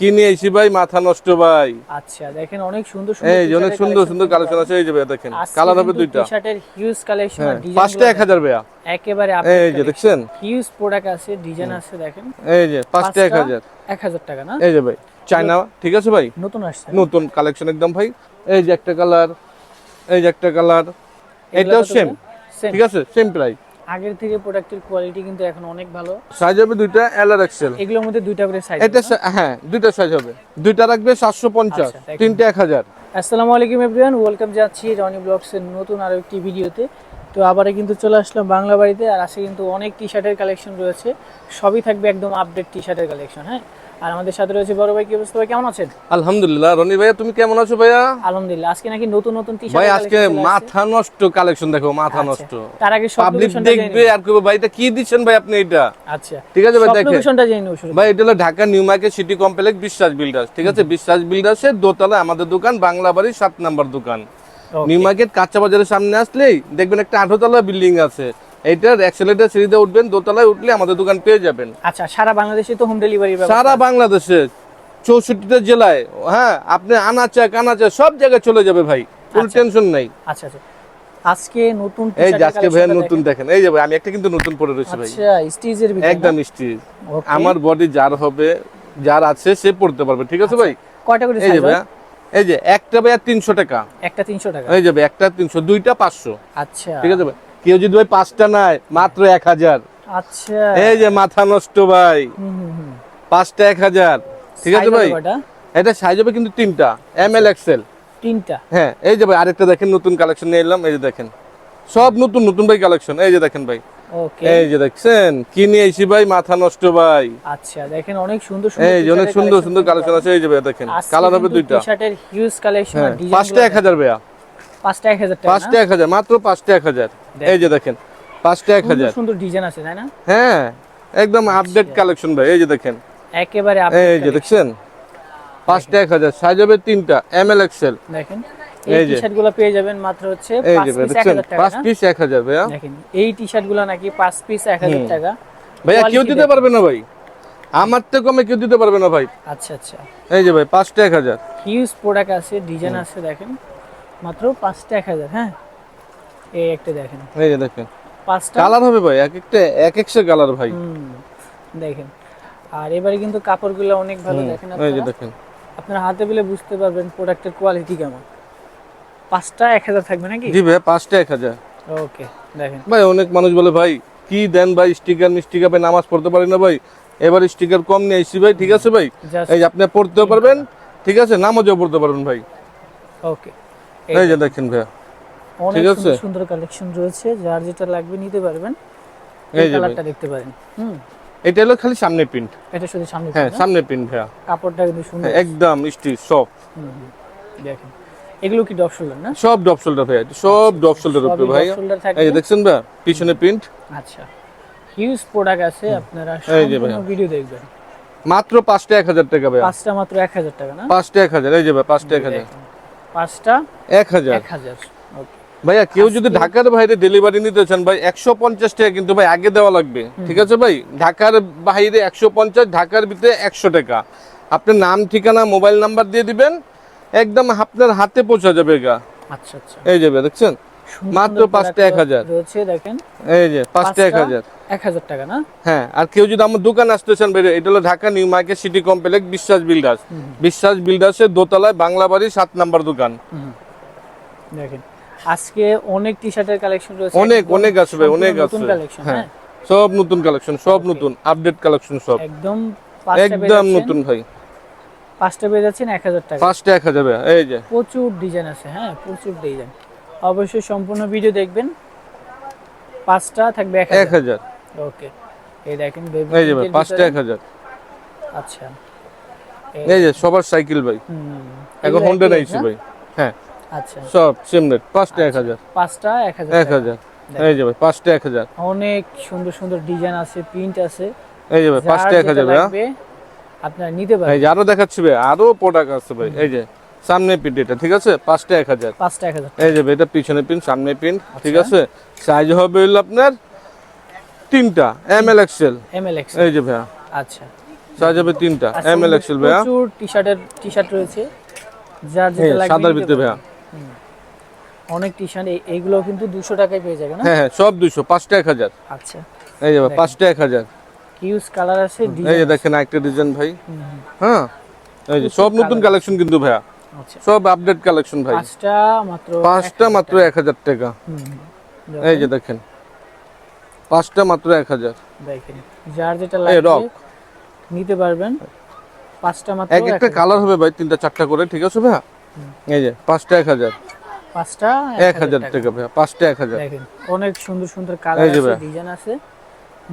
কি নিয়ে এসি ভাই? মাথা নষ্ট ভাই। আচ্ছা দেখেন অনেক সুন্দর এই অনেক সুন্দর সুন্দর কালেকশন আছে এই যে দেখেন। কালার হবে দুইটা। টি-শার্টের হিউজ কালেকশন হ্যাঁ পাঁচটা এক হাজার ভাইয়া। একেবারে এই যে দেখছেন? হিউজ প্রোডাক্ট আছে ডিজাইন আছে দেখেন। এই যে পাঁচটা এক হাজার। এক হাজার টাকা না? এই যে ভাই চায়না ঠিক আছে ভাই? নতুন আসছে। নতুন কালেকশন একদম ভাই। এই যে একটা কালার এই যে একটা কালার এটাও সেম সেম ঠিক আছে সেম প্রাইস আগের থেকে প্রোডাক্টের কোয়ালিটি কিন্তু এখন অনেক ভালো। সাইজ হবে দুইটা এল আর এক্সেল এগুলোর মধ্যে দুইটা করে সাইজ এটা হ্যাঁ দুইটা সাইজ হবে। দুইটা রাখবে সাতশো পঞ্চাশ আচ্ছা, দেখেন। তিনটে এক হাজার। আসসালামু আলাইকুম এভরিওয়ান ওয়েলকাম যাচ্ছি রনি ব্লগসের নতুন আরও একটি ভিডিওতে তো আবারও কিন্তু চলে আসলাম বাংলা বাড়িতে আর আজকে কিন্তু অনেক টি শার্টের কালেকশন রয়েছে। সবই থাকবে একদম আপডেট টি শার্টের কালেকশন হ্যাঁ? আর আমাদের সাথে রয়েছে বড় ভাই কি অবস্থা ভাই? কেমন আছেন? আলহামদুলিল্লাহ। রনি ভাইয়া তুমি কেমন আছো ভাইয়া? আলহামদুলিল্লাহ। আজকে নাকি নতুন নতুন টি ভাই শার্ট আজকে মাথা নষ্ট কালেকশন দেখো মাথা নষ্ট। তার আগে সব পাবলিক দেখবে আর কবে ভাই এটা কি দিচ্ছেন ভাই আপনি এটা? আচ্ছা। ঠিক আছে ভাই দেখেন। লোকেশনটা জেনে নেব শুরু ভাই এটা হলো Dhaka New Market City Complex Biswas builders ঠিক আছে? বিশ্বাস বিল্ডার্সের দোতলা আমাদের দোকান বাংলা বাড়ি সাত নাম্বার দোকান. নিউ মার্কেট কাঁচা বাজারের সামনে আসলেই দেখবেন একটা আঠারোতলা বিল্ডিং আছে। এইটার অ্যাক্সেলেটার সিঁড়িতে উঠবেন দোতলায় উঠলে আমাদের দোকান পেয়ে যাবেন। আচ্ছা সারা বাংলাদেশে তো হোম ডেলিভারি সারা বাংলাদেশে চৌষট্টিটা জেলায় হ্যাঁ আপনি আনাচা কানাচা সব জায়গায় চলে যাবে ভাই ফুল টেনশন নাই। আচ্ছা আচ্ছা। আজকে নতুন এই যে আজকে ভাইয়া নতুন দেখেন। এই যে ভাই আমি একটা কিন্তু নতুন পরে রয়েছি ভাই। আচ্ছা স্টিজের ভিতরে একদম স্টিচ আমার বডি যার হবে যার আছে সে পড়তে পারবে ঠিক আছে ভাই? কয়টা করে সাইজ এই যে একটা ভাইয়া তিনশো টাকা। একটা 300 টাকা। এই যে ভাই একটা তিনশো দুইটা পাঁচশো। আচ্ছা। ঠিক আছে কেউ যদি ভাই পাঁচটা নেয় মাত্র এক হাজার। আচ্ছা। এই যে মাথা নষ্ট ভাই। পাঁচটা এক হাজার। ঠিক আছে ভাই? এটা সাইজ হবে কিন্তু তিনটা এম এল এক্সেল তিনটা। হ্যাঁ এই যে ভাই আরেকটা দেখেন নতুন কালেকশন নিয়ে এলাম এই যে দেখেন। সব নতুন নতুন ভাই কালেকশন এই যে দেখেন ভাই। এই যে দেখছেন? কি নিয়ে এসি ভাই? মাথা নষ্ট ভাই। আচ্ছা দেখেন অনেক সুন্দর এই অনেক সুন্দর সুন্দর কালেকশন আছে। এই যে দেখেন কালার হবে দুইটা। টি-শার্টের হিউজ কালেকশন পাঁচটা এক হাজার ভাইয়া। পাঁচটা 1000 টাকা পাঁচটা এক হাজার মাত্র পাঁচটা এক হাজার। এই যে দেখেন পাঁচটা এক সুন্দর হাজার। সুন্দর ডিজাইন আছে তাই না? হ্যাঁ একদম আপডেট কালেকশন ভাই এই যে দেখেন। একেবারে এই যে দেখছেন? পাঁচটা এক হাজার সাইজ হবে তিনটা এম এল এক্সেল দেখেন। এই এই টি-শার্টগুলো পেয়ে যাবেন মাত্র হচ্ছে 5 পিস 1000 টাকা পাঁচ পিস এক হাজার ভাইয়া। দেখেন এই টি-শার্টগুলো নাকি 5 পিস 1000 টাকা। ভাইয়া কেউ দিতে। পারবে না ভাই। আমার তো কমে কেউ দিতে পারবে না ভাই। আচ্ছা আচ্ছা। এই যে ভাই পাঁচটা এক হাজার। হিউজ প্রোডাক্ট আছে ডিজাইন আছে দেখেন। মাত্র পাঁচটা এক হাজার হ্যাঁ? এই একটা দেখেন। এই যে দেখেন। পাঁচটা। কালার হবে ভাই এক একটা এক একশো কালার ভাই। দেখেন। আর এবারে কিন্তু কাপড়গুলো অনেক ভালো দেখেন এই যে দেখেন। আপনারা হাতে পেলে বুঝতে পারবেন প্রোডাক্টের কোয়ালিটি কেমন। পাঁচটা এক হাজার থাকবে নাকি? জি ভাই পাঁচটা এক হাজার। ওকে দেখেন। ভাই অনেক মানুষ বলে ভাই কি দেন ভাই? স্টিকার মিস্টিকার ভাই নামাজ পড়তে পারি না ভাই। এবার স্টিকার কম নিয়ে এসছি ভাই ঠিক আছে ভাই? এই আপনি পড়তেও পারবেন ঠিক আছে? নামাজও পড়তে পারবেন ভাই। ওকে। এই যে দেখেন ভাইয়া ঠিক আছে? সুন্দর কালেকশন রয়েছে। যার যেটা লাগবে নিতে পারবেন এই ভাই। কালারটা দেখতে পারেন। হুম। এটা হলো খালি সামনে প্রিন্ট এটা শুধু সামনে হ্যাঁ সামনে প্রিন্ট ভাইয়া। কাপড়টা কিন্তু সুন্দর একদম স্টিচ হুম। দেখেন। এগুলো কি ডপ শোল্ডার না? সব ডপ শোল্ডার ভাইয়া সব ডপ শোল্ডার উপরে ভাই। এই যে দেখছেন ভাইয়া পিছনে প্রিন্ট আচ্ছা হিউজ প্রোডাক্ট আছে আপনারা সম্পূর্ণ ভিডিও দেখবেন। মাত্র পাঁচটা এক হাজার টাকা ভাইয়া। পাঁচটা মাত্র এক হাজার টাকা না? পাঁচটা এক হাজার এই যে ভাই পাঁচটা এক হাজার। দেখেন। পাঁচটা এক হাজার। এক হাজার ওকে। ভাইয়া কেউ যদি ঢাকার বাইরে ডেলিভারি নিতে চান ভাই একশো পঞ্চাশ টাকা কিন্তু ভাই আগে দেওয়া লাগবে। ঠিক আছে ভাই? ঢাকার বাইরে একশো পঞ্চাশ ঢাকার ভিতরে একশো টাকা। আপনার নাম ঠিকানা মোবাইল নাম্বার দিয়ে দিবেন। একদম আপনার হাতে পৌঁছা যাবে গা। আচ্ছা আচ্ছা। এই যাবে দেখছেন? মাত্র পাঁচটা এক হাজার। দেখেন। এই যে পাঁচটা এক হাজার। এক হাজার টাকা না? হ্যাঁ আর কেউ যদি আমার দোকান আসতে চান বেরো এটা হলো Dhaka New Market City Complex Biswas builders. Biswas বিল্ডার্সের দোতলায় বাংলা বাড়ি সাত নাম্বার দোকান। দেখেন আজকে অনেক টি শার্টের কালেকশন রয়েছে। অনেক অনেক আছে ভাই অনেক নতুন কালেকশন হ্যাঁ হ্যাঁ। সব নতুন কালেকশন সব নতুন আপডেট কালেকশন সব। একদম একদম নতুন ভাই। পাঁচটা পেয়ে যাচ্ছেন এক হাজার টাকা। পাঁচটা এক হাজার এই যে। প্রচুর ডিজাইন আছে হ্যাঁ প্রচুর ডিজাইন। অবশ্যই সম্পূর্ণ ভিডিও দেখবেন। পাঁচটা থাকবে এক হাজার। ওকে। এই দেখেন এই যে পাঁচটা এক হাজার। আচ্ছা। এই যে সবার সাইকেল ভাই। হুম, এখন হোন্ডা নাইছি ভাই। হ্যাঁ। আচ্ছা। সব সেম রেট পাঁচটা এক হাজার। পাঁচটা এক হাজার এক হাজার। এই যে ভাই পাঁচটা এক হাজার। অনেক সুন্দর সুন্দর ডিজাইন আছে প্রিন্ট আছে। এই যে ভাই পাঁচটা এক হাজার লাগবে আপনারা নিতে পারেন এই যে আরও দেখাচ্ছি ভাই আরও প্রোডাক্ট আছে ভাই। এই যে সামনে প্রিন্ট এটা ঠিক আছে? পাঁচটা এক হাজার। পাঁচটা এক হাজার এই যে ভাই, এটা পিছনে প্রিন্ট সামনে ঠিক আচ্ছা। আছে? সাইজ হবে হলো আপনার তিনটা M L XL M L X এই যে ভাইয়া। আচ্ছা। সাইজ হবে তিনটা এম এল এক্সেল ভাইয়া। প্রচুর টি শার্টের টি শার্ট রয়েছে যার যেটা লাগবে সাদার ভিতরে ভাইয়া। অনেক টি শার্ট এইগুলো কিন্তু দুশো টাকায় পেয়ে যাবে না? হ্যাঁ হ্যাঁ সব দুইশো পাঁচটা এক হাজার। আচ্ছা। এই যাবে পাঁচটা এক হাজার। হিউজ কালার আছে এই যে দেখেন একটা ডিজাইন ভাই। হ্যাঁ? এই যে সব নতুন কালেকশন কিন্তু ভাইয়া। আচ্ছা। সব আপডেট কালেকশন ভাই। পাঁচটা মাত্র পাঁচটা মাত্র এক হাজার টাকা। হুম, হুম। এই যে দেখেন। পাঁচটা মাত্র এক হাজার। দেখেন। যার যেটা রক। নিতে পারবেন। পাঁচটা মাত্র এক একটা কালার হবে ভাই তিনটা চারটা করে ঠিক আছে ভাইয়া? এই যে পাঁচটা এক হাজার। পাঁচটা এক হাজার টাকা। ভাইয়া পাঁচটা এক হাজার। দেখেন অনেক সুন্দর সুন্দর কালার আছে ডিজাইন আছে।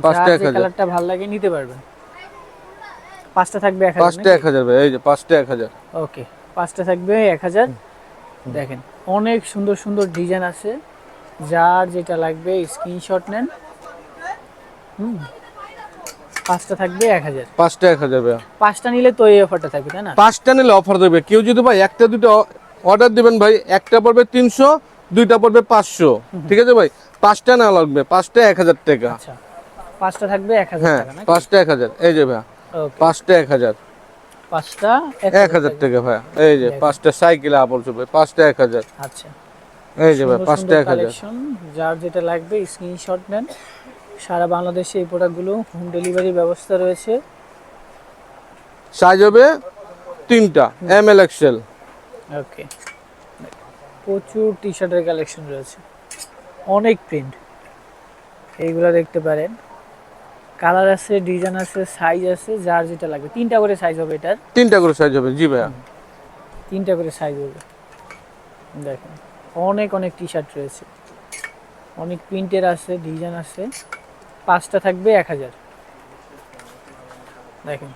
পাঁচটা এক হাজার। কালারটা ভালো লাগে নিতে পারবেন পাঁচটা থাকবে এক হাজার পাঁচটা এক হাজার এই যে পাঁচটা এক হাজার। ওকে পাঁচটা থাকবে এক হাজার। দেখেন অনেক সুন্দর সুন্দর ডিজাইন আছে। যার যেটা লাগবে স্ক্রিনশট নেন। হুম পাঁচটা থাকবে এক হাজার। পাঁচটা এক হাজার পাঁচটা নিলে তো এই অফারটা থাকবে তাই না? পাঁচটা নিলে অফার দেবে। কেউ যদি ভাই একটা দুটো অর্ডার দিবেন ভাই একটা পড়বে তিনশো দুইটা পড়বে পাঁচশো। ঠিক আছে ভাই? পাঁচটা না লাগবে পাঁচটা এক হাজার টাকা। আচ্ছা। পাঁচটা থাকবে এক হাজার হ্যাঁ পাঁচটা এক হাজার। এই যে ভাইয়া পাঁচটা এক হাজার। পাঁচটা এক হাজার টাকা। ভাইয়া এই যে পাঁচটা সাইকেলে আপল চলবে পাঁচটা এক হাজার। আচ্ছা। এই যে ভাই পাঁচটা এক হাজার। যার যেটা লাগবে স্ক্রিনশট নেন। সারা বাংলাদেশে এই প্রোডাক্টগুলো হোম ডেলিভারি ব্যবস্থা রয়েছে। সাইজ হবে তিনটা এম এল এক্সেল ওকে প্রচুর টি শার্টের কালেকশন রয়েছে। অনেক প্রিন্ট এইগুলো দেখতে পারেন। কালার আছে ডিজাইন আছে সাইজ আছে যার যেটা লাগবে। তিনটা করে সাইজ হবে এটার। তিনটা করে সাইজ হবে জি ভাইয়া। তিনটা করে সাইজ হবে। দেখেন অনেক অনেক টি শার্ট রয়েছে। অনেক প্রিন্টের আছে ডিজাইন আছে। পাঁচটা থাকবে এক হাজার। দেখেন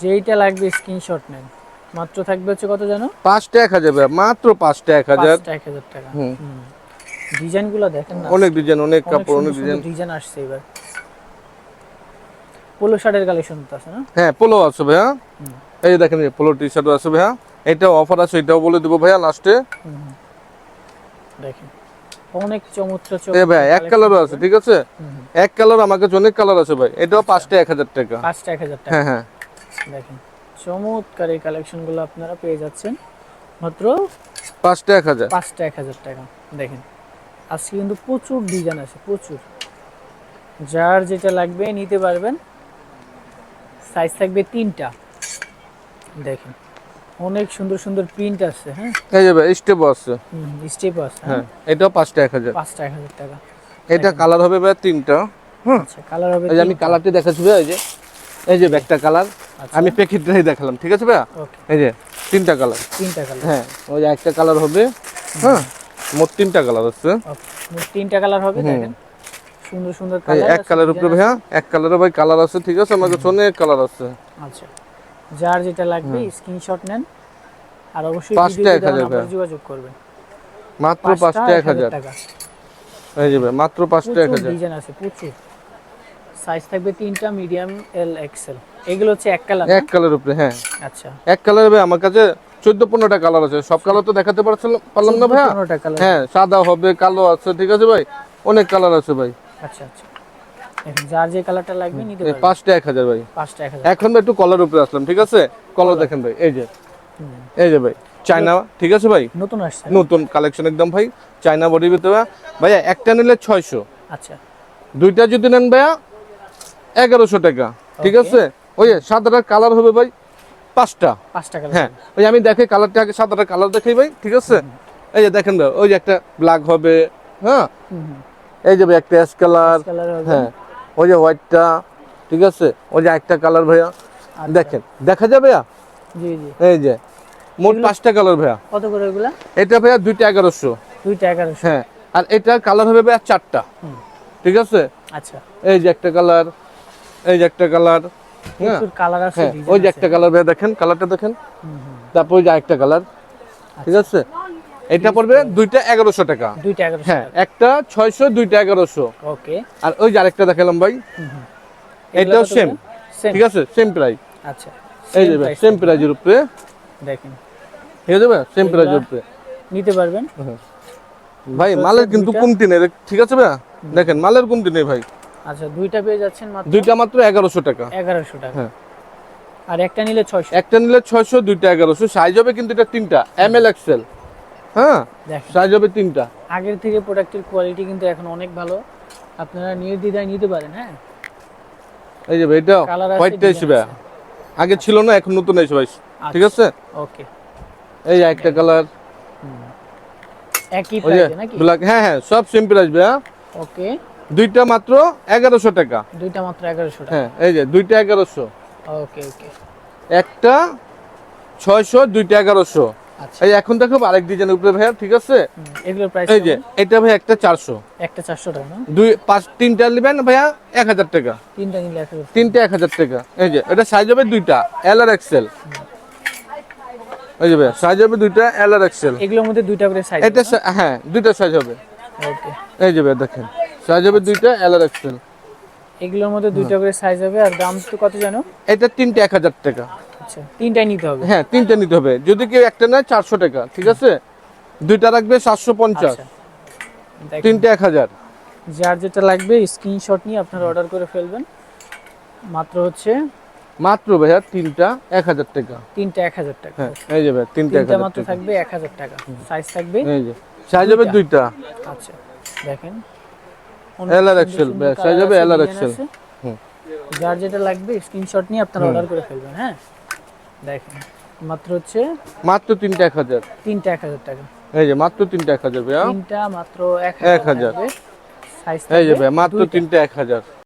যেইটা লাগবে স্ক্রিনশট নেন। মাত্র থাকবে হচ্ছে কত জানো? পাঁচটা এক হাজার মাত্র পাঁচটা এক হাজার। পাঁচটা এক হাজার টাকা। হুম। ডিজাইনগুলো দেখেন অনেক ডিজাইন অনেক অনেক কাপড় অনেক ডিজাইন। ডিজাইন আসছে এবার। পোলো শার্টের কালেকশন তো আছে না? হ্যাঁ পোলো আছে ভাইয়া। এই দেখেন পোলো টি শার্ট আছে ভাইয়া। এটাও অফার আছে এটাও বলে দেবো ভাইয়া লাস্টে দেখেন অনেক চমৎকার চমৎকার ভাই এক কালারও আছে। ঠিক আছে? এক কালার আমার কাছে অনেক কালার আছে ভাই। এটাও পাঁচটা এক হাজার টাকা। পাঁচটা এক হাজার টাকা। হ্যাঁ হ্যাঁ। দেখেন চমৎকার এই কালেকশনগুলো আপনারা পেয়ে যাচ্ছেন। মাত্র পাঁচটা এক হাজার। পাঁচটা এক হাজার টাকা। দেখেন আজকে কিন্তু প্রচুর ডিজাইন আছে প্রচুর। যার যেটা লাগবে নিতে পারবেন। সাইজ থাকবে তিনটা। দেখেন অনেক সুন্দর সুন্দর প্রিন্ট আছে হ্যাঁ? এই যে ভাই স্টেপ আছে। স্টেপ আছে হ্যাঁ? এটাও পাঁচটা এক হাজার। পাঁচটা এক হাজার টাকা। এটা কালার হবে ভাই তিনটা হুম? আচ্ছা কালার হবে এই যে আমি কালারটি দেখাচ্ছি ভাই এই যে। এই যে ব্যাগটা কালার আচ্ছা। আমি প্যাকেটটাই দেখালাম ঠিক আছে ওকে। এই যে তিনটা কালার তিনটা কালার হ্যাঁ ওই যে একটা কালার হবে হ্যাঁ? মোট তিনটা কালার আছে। মোট তিনটা কালার হবে দেখেন। সুন্দর সুন্দর কালার এক কালার উপরে ভাইয়া এক কালারে ভাই কালার আছে ঠিক আছে? আমার কাছে অনেক কালার আছে। আচ্ছা। যার যেটা লাগবে স্ক্রিনশট নেন। আর অবশ্যই পাঁচটা এক হাজার যোগাযোগ করবেন। মাত্র পাঁচটা এক হাজার টাকা। এই যে ভাই মাত্র পাঁচটা এক হাজার। ডিজাইন আছে প্রচুর। সাইজ থাকবে তিনটা মিডিয়াম এল এক্সেল এগুলো হচ্ছে এক কালার এক কালার উপরে হ্যাঁ। আচ্ছা। এক কালার ভাই আমার কাছে চোদ্দ পনেরোটা কালার আছে। সব কালার তো দেখাতে পারছিলাম পারলাম না কালার হ্যাঁ সাদা হবে কালো আছে ঠিক আছে ভাই? অনেক কালার আছে ভাই। আচ্ছা আচ্ছা। যার যে কালারটা লাগবে নিতে পারবেন পাঁচটা এক হাজার ভাই। পাঁচটা এক হাজার। এখন ভাই একটু কলার উপরে আসলাম ঠিক আছে? কলার দেখেন ভাই এই যে। এই যে ভাই চায়না ঠিক আছে ভাই? নতুন আসছে। নতুন কালেকশন একদম ভাই চায়না বডির ভিতরে। ভাইয়া একটা নিলে আচ্ছা। দুইটা যদি নেন ভাইয়া এগারোশো টাকা ঠিক আছে? ওই সাদাটার কালার হবে ভাই পাঁচটা। পাঁচটা কালার হ্যাঁ ওই আমি দেখে কালারটা আগে সাদাটা কালার দেখাই ভাই ঠিক আছে? এই যে দেখেন ভাই ওই যে একটা ব্ল্যাক হবে হ্যাঁ? এই যে একটা অ্যাশ কালার হ্যাঁ ওই যে হোয়াইটটা ঠিক আছে? ওই যে একটা কালার ভাইয়া আচ্ছা। দেখেন দেখা যাবে ভাইয়া? জি জি। এই যে মোট পাঁচটা কালার ভাইয়া। কত করে ওগুলা এটা ভাইয়া দুইটা এগারোশো। দুইটা এগারোশো। হ্যাঁ আর এটা কালার হবে ভাইয়া চারটা। ঠিক আছে? আচ্ছা। এই যে একটা কালার এই যে একটা কালার হ্যাঁ। কালার আছে হ্যাঁ ওই যে একটা কালার ভাইয়া দেখেন কালারটা দেখেন। তারপর ওই যে একটা কালার ঠিক আছে? এটা পড়বে দুইটা এগারোশো টাকা। দুইটা এগারোশো হ্যাঁ একটা ছয়শো দুইটা এগারোশো। ওকে। আর ওই যে আরেকটা দেখালাম ভাই এটাও সেম ঠিক আছে সেম প্রাইস আচ্ছা এই Same যে price সেম প্রাইজের উপরে। দেখেন। ঠিক আছে ভাই সেম প্রাইজের উপরে। নিতে পারবেন? ভাই মালের কিন্তু কমতি নেই ঠিক আছে ভাই? দেখেন মালের কমতি নেই ভাই। আচ্ছা দুইটা পেয়ে যাচ্ছেন মাত্র? দুইটা মাত্র এগারোশো টাকা। এগারোশো টাকা। হ্যাঁ। আর একটা নিলে ছয়শো? একটা নিলে ছয়শো দুইটা এগারোশো। সাইজ হবে কিন্তু এটা তিনটা এম এল এক্সেল হ্যাঁ। সাইজ হবে তিনটা। আগের থেকে প্রোডাক্টের কোয়ালিটি কিন্তু এখন অনেক ভালো। আপনারা নির্দ্বিধায় নিতে পারেন হ্যাঁ? এই যে এটা হোয়াইটটা এসে আগে ছিল না এখন নতুন এসে ভাই। ঠিক আছে? ওকে এই একটা কালার একই প্রাইসে নাকি? ব্ল্যাক হ্যাঁ হ্যাঁ সব সেম প্রাইস ভাই হ্যাঁ? ওকে। দুইটা মাত্র এগারোশো টাকা। দুইটা মাত্র এগারোশো টাকা। হ্যাঁ এই যে দুইটা এগারোশো। ওকে ওকে। একটা ছয়শো দুইটা এগারোশো। আচ্ছা এই এখন দেখো আরেক ডিজাইন উপরে ভাইয়া ঠিক আছে? এগুলোর প্রাইস এই যে এটা ভাই একটা চারশো। একটা চারশো টাকা দুই পাঁচ তিনটা নেবেন ভাইয়া এক হাজার টাকা। তিনটা নিলে এক হাজার তিনটা এক হাজার টাকা। এই যে এটা সাইজ হবে দুইটা এল আর এক্সেল এই যে ভাইয়া সাইজ হবে দুইটা এল আর এক্সেল এগুলোর মধ্যে দুইটা করে সাইজ এটা হ্যাঁ দুইটা সাইজ হবে। ওকে এই যে ভাইয়া দেখেন সাইজ হবে দুইটা এল আর এক্সেল এগুলোর মধ্যে দুইটা করে সাইজ হবে আর দাম তো কত জানো? এটা তিনটা এক হাজার টাকা। আচ্ছা তিনটাই নিতে হবে? হ্যাঁ তিনটা নিতে হবে। যদি কেউ একটা নেয় চারশো টাকা ঠিক আছে? দুইটা রাখবে সাতশো পঞ্চাশ। আচ্ছা। তিনটা এক হাজার। যার যেটা লাগবে স্ক্রিনশট নিয়ে আপনারা অর্ডার করে ফেলবেন। মাত্র হচ্ছে মাত্র ভাইয়া তিনটা এক হাজার টাকা। তিনটা এক হাজার টাকা। হ্যাঁ এই যে ভাইয়া তিনটা এক হাজার মাত্র থাকবে এক হাজার টাকা। সাইজ থাকবে এই যে সাইজ হবে দুইটা। আচ্ছা দেখেন। XL, ব্যাস, size হবে XL হুম। যার যেটা লাগবে স্ক্রিনশট নিয়ে আপনারা অর্ডার করে ফেলবেন হ্যাঁ? দেখেন মাত্র হচ্ছে মাত্র তিনটা এক হাজার। তিনটা এক হাজার টাকা। এই যে মাত্র তিনটা এক হাজার ভাইয়া। তিনটা মাত্র এক হাজার। এই যে ভাইয়া মাত্র তিনটা এক হাজার।